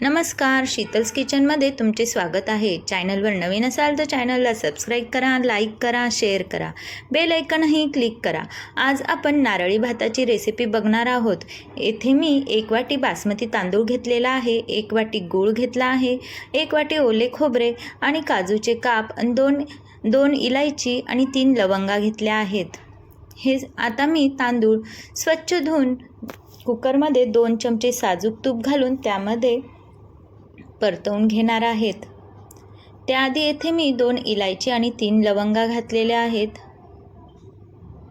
नमस्कार शीतल्स किचनमध्ये तुमचे स्वागत आहे. चॅनलवर नवीन असाल तर चॅनलला सबस्क्राईब करा लाईक करा शेअर करा. बेल ऐकनही क्लिक करा. आज आपण नारळी भाताची रेसिपी बघणार आहोत. येथे मी एक वाटी बासमती तांदूळ घेतलेला आहे एक वाटी गूळ घेतला आहे एक वाटी ओले खोबरे आणि काजूचे काप आणि दोन दोन इलायची आणि तीन लवंगा घेतल्या आहेत. हे आता मी तांदूळ स्वच्छ धुवून कुकरमध्ये दोन चमचे साजूक तूप घालून त्यामध्ये परतवून घेणार आहेत. त्याआधी येथे मी दोन इलायची आणि तीन लवंगा घातलेल्या आहेत.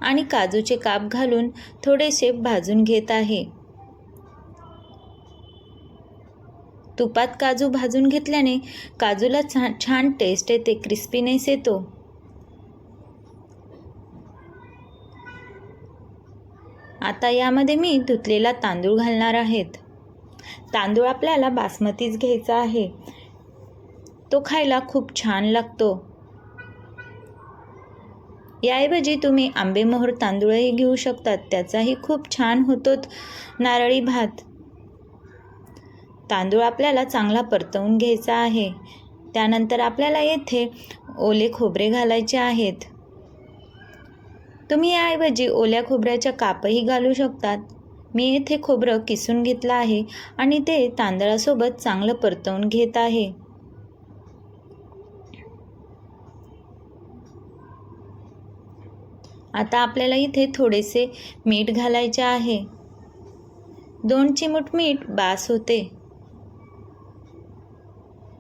आणि काजूचे काप घालून थोडेसे भाजून घेत आहे. तुपात काजू भाजून घेतल्याने काजूला छान छान टेस्ट येते क्रिस्पीनेस येतो. आता यामध्ये मी धुतलेला तांदूळ घालणार आहेत. तांदूळ आपल्याला बासमतीच घ्यायचा आहे. तो खायला खूप छान लागतो. याऐवजी तुम्ही आंबेमोहर तांदूळही घेऊ शकतात. त्याचाही खूप छान होतो नारळी भात. तांदूळ आपल्याला चांगला परतवून घ्यायचा आहे. त्यानंतर आपल्याला येथे ओले खोबरे घालायचे आहेत. तुम्ही याऐवजी ओल्या खोबऱ्याच्या कापही घालू शकतात. मी येथे खोबरं किसून घेतलं आहे आणि ते तांदळासोबत चांगलं परतवून घेत आहे. आता आपल्याला इथे थोडेसे मीठ घालायचे आहे. दोन चिमूट मीठ बास होते.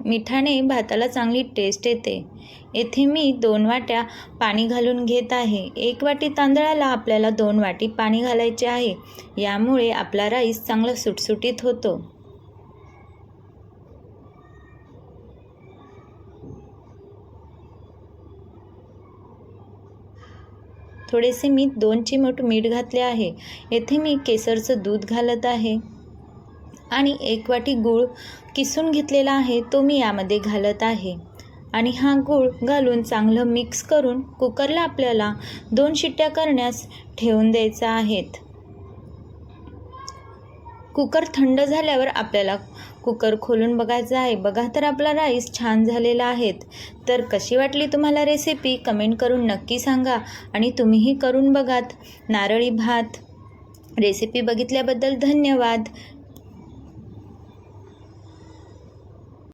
मिठाने भाताला चांगली टेस्ट येते. येथे मी दोन वाट्या पाणी घालून घेत आहे. एक वाटी तांदळाला आपल्याला दोन वाटी पाणी घालायचे आहे. यामुळे आपला राईस चांगला सुटसुटीत होतो. थोडेसे मी दोन चिमूट मीठ घातले आहे. येथे मी केसरचं दूध घालत आहे. आणि एक वाटी गूळ किसून घेतलेला आहे तो मी यामध्ये घालत आहे. आणि हा गूळ घालून चांगलं मिक्स करून कुकरला आपल्याला दोन शिट्ट्या करण्यास ठेवून द्यायचा आहेत. कुकर थंड झाल्यावर आपल्याला कुकर खोलून बघायचं आहे. बघा तर आपला राईस छान झालेला आहेत तर कशी वाटली तुम्हाला रेसिपी कमेंट करून नक्की सांगा आणि तुम्हीही करून बघात. नारळी भात. रेसिपी बघितल्याबद्दल धन्यवाद.